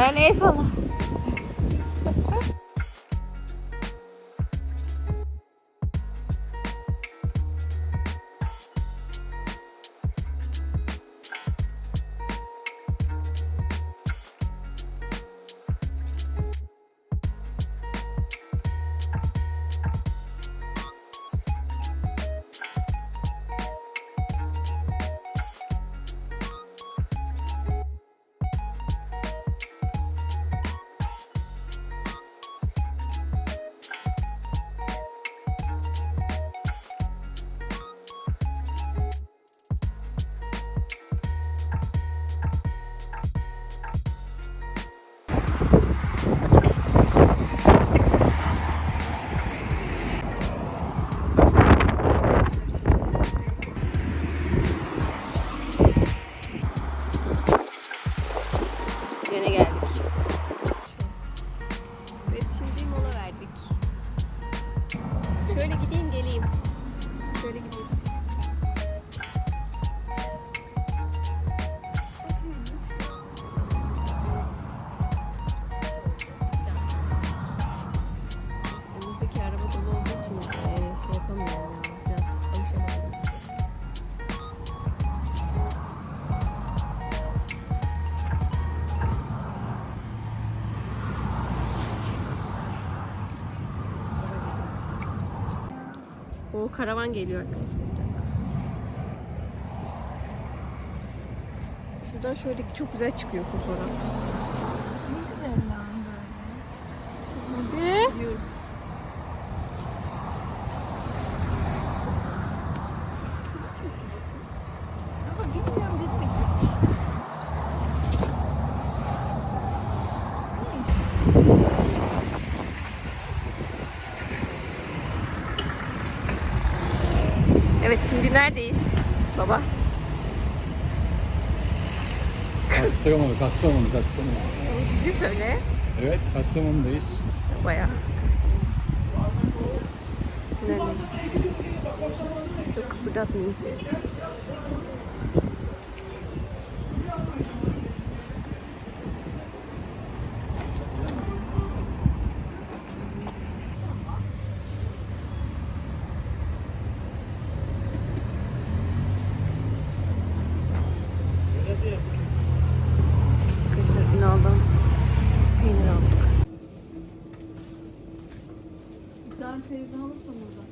Eh, en even O karavan geliyor arkadaşlar. Şuradan şöyle çok güzel çıkıyor fotoğraf. Ne güzel lan böyle. Hadi. Biliyorum. Ama bilmiyorum dedim mi? Evet şimdi neredeyiz baba? Kastamonu, Kastamonu, Kastamonu. Düzgün söyle. Evet, Kastamonu'dayız. Bayağı. Neredeyiz? Çok kıpırdatmayayım. Arkadaşlar Ünal'dan peynir aldık. Bir tane televizyon alırsam burada.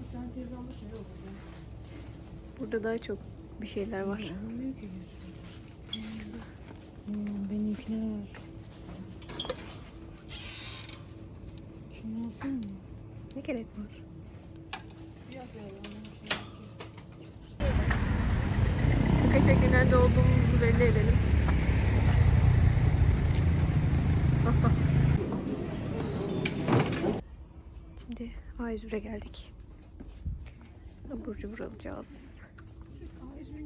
Bir tane televizyon alırsam ne olur ya? Burada daha çok bir şeyler var. Benimkiler. Şunu alsana mı? Ne gerek var? Onun şey. Arkadaşlar genelde olduğumuzu belli edelim. Şimdi A101'e geldik. Abur cubur alacağız.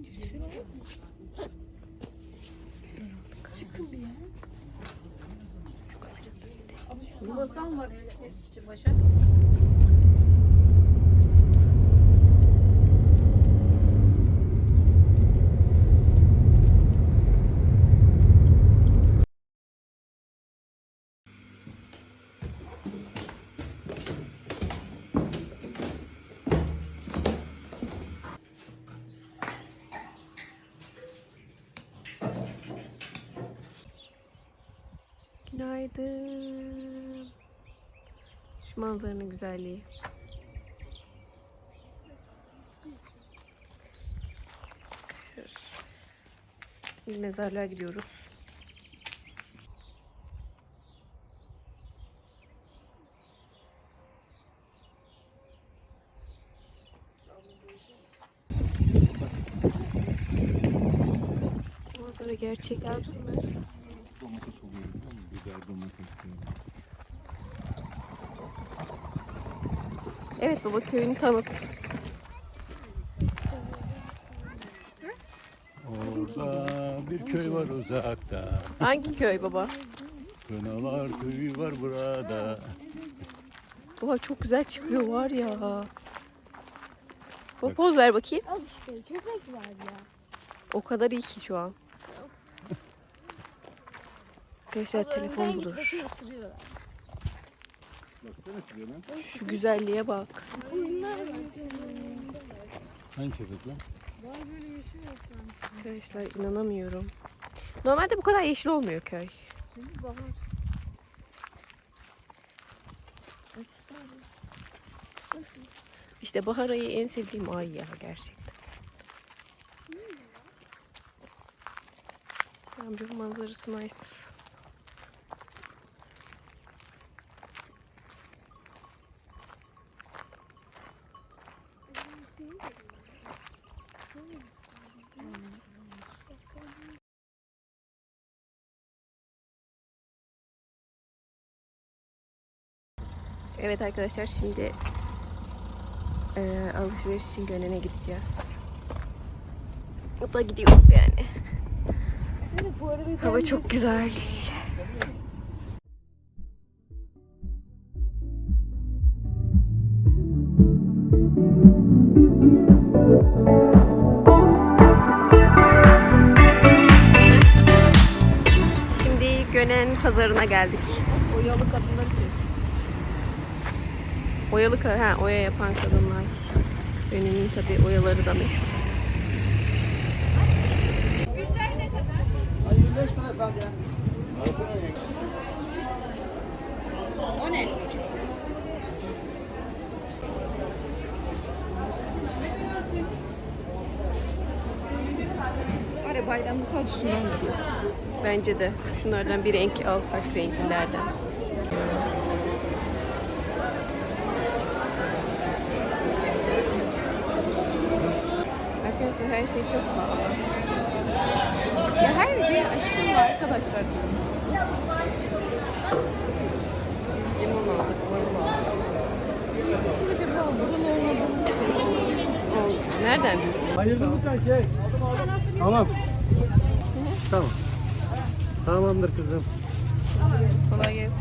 Cipsi falan yok mu? Çıkın bir ya. Basan var eski başa. Günaydın. Şu manzaranın güzelliği. Arkadaşlar, Biz mezarlığa gidiyoruz. Manzara durmuyor. Domates oluyor biliyor musun? Biber, domates. Evet baba köyünü tanıt. Orada bir köy var uzakta. Hangi köy baba? Kınalar köyü var burada. Oha çok güzel çıkıyor var ya. Bu poz ver bakayım. Al işte köpek var ya. O kadar iyi ki şu an. Arkadaşlar telefon bulur. Şu güzelliğe bak. Hangi köpek lan? Arkadaşlar inanamıyorum. Normalde bu kadar yeşil olmuyor köy. Bahar. İşte bahar ayı en sevdiğim ay ya gerçekten. Yani bir manzarası nice. Evet arkadaşlar şimdi eee alışveriş için Gönen'e gideceğiz. O da gidiyoruz yani. Evet Hava çok güzel. Pazarına geldik. Oyalı kadınları çek. Oyalı ha oya yapan kadınlar. Gönen'in tabi oyaları da meşhur. 25 lira efendim. O ne? Var ya bayramda sadece şundan gidiyoruz. Bence de. Şunlardan bir renk alsak renklilerden. Arkadaşlar her şey çok pahalı. Ya her açtım var arkadaşlar. Limon aldık, marul aldık. Acaba burun olmadığını Oldu. Nereden biz? Hayırlı mı şey? Tamam. Tamam. Tamamdır kızım. Kolay gelsin.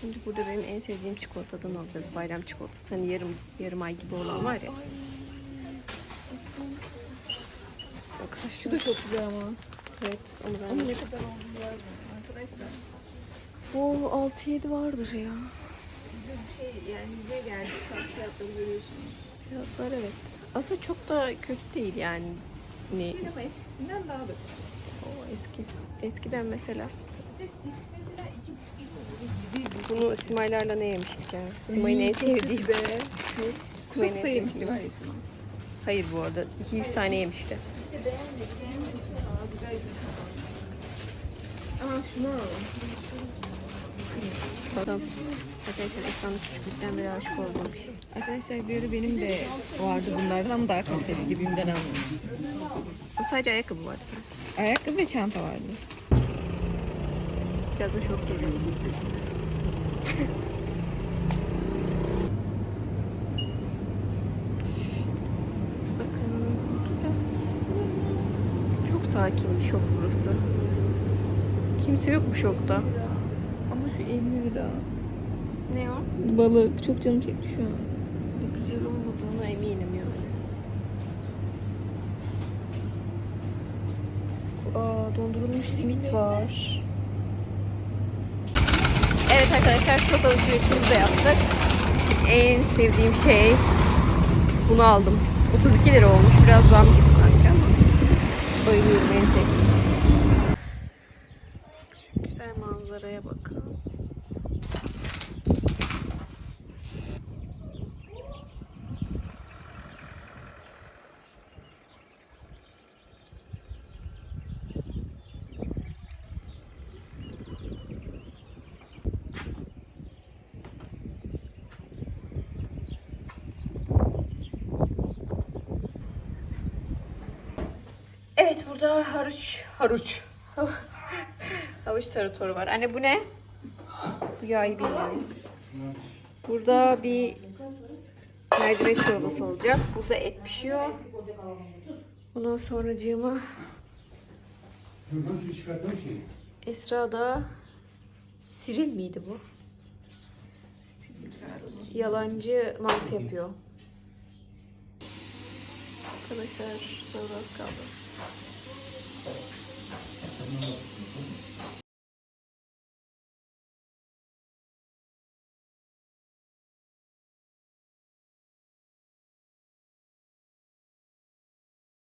Şimdi burada benim en sevdiğim çikolatadan alacağız. Bayram çikolatası. Hani yarım yarım ay gibi olan var ya. Arkadaşlar Şu da çok güzel ama. evet onu ben Ama ne kadar oldu yazmıyor arkadaşlar. O 6-7 vardır ya. Bize bir şey yani bize geldi. Fiyatları görüyorsunuz. Fiyatlar evet. Aslında çok da kötü değil yani. Ne? Değil ama eskisinden daha da. O eski eskiden mesela Patates cips mesela iki buçuk lira. bunu Simaylarla ne yemiştik ya? Simay'ın en sevdiği. be. Çok sevdiği. var ya Simay. Hayır bu arada 2-3 tane yemişti. Aa güzel Aa şunu alalım. Adam. Arkadaşlar Esra'nın küçüklükten beri aşık olduğum bir şey. Arkadaşlar bir ara benim de vardı bunlardan ama daha kaliteliydi. Bim'den aldım. Bu sadece ayakkabı vardı. Ayakkabı ve çanta vardı. Biraz da şok geliyor. Bakın biraz çok sakin bir şok burası. Kimse yok bu şokta. Şu 50 lira. Ne o? Balık. Çok canım çekti şu an. Güzel olmadığına eminim yani. Aa, dondurulmuş simit var. Evet arkadaşlar şok alışverişimizi de yaptık. En sevdiğim şey bunu aldım. 32 lira olmuş. Biraz zam gibi sanki ama bayılıyorum en sevdiğim. Şu güzel manzaraya bakın. Evet burada haruç. Haruç. Havuç taratoru var. Anne bu ne? Bu yağı bilmiyorum. Burada bir mercimek çorbası olacak. Burada et pişiyor. Ondan sonra cığıma. Esra da Siril miydi bu? Yalancı mantı yapıyor. Arkadaşlar az kaldı. Thank you.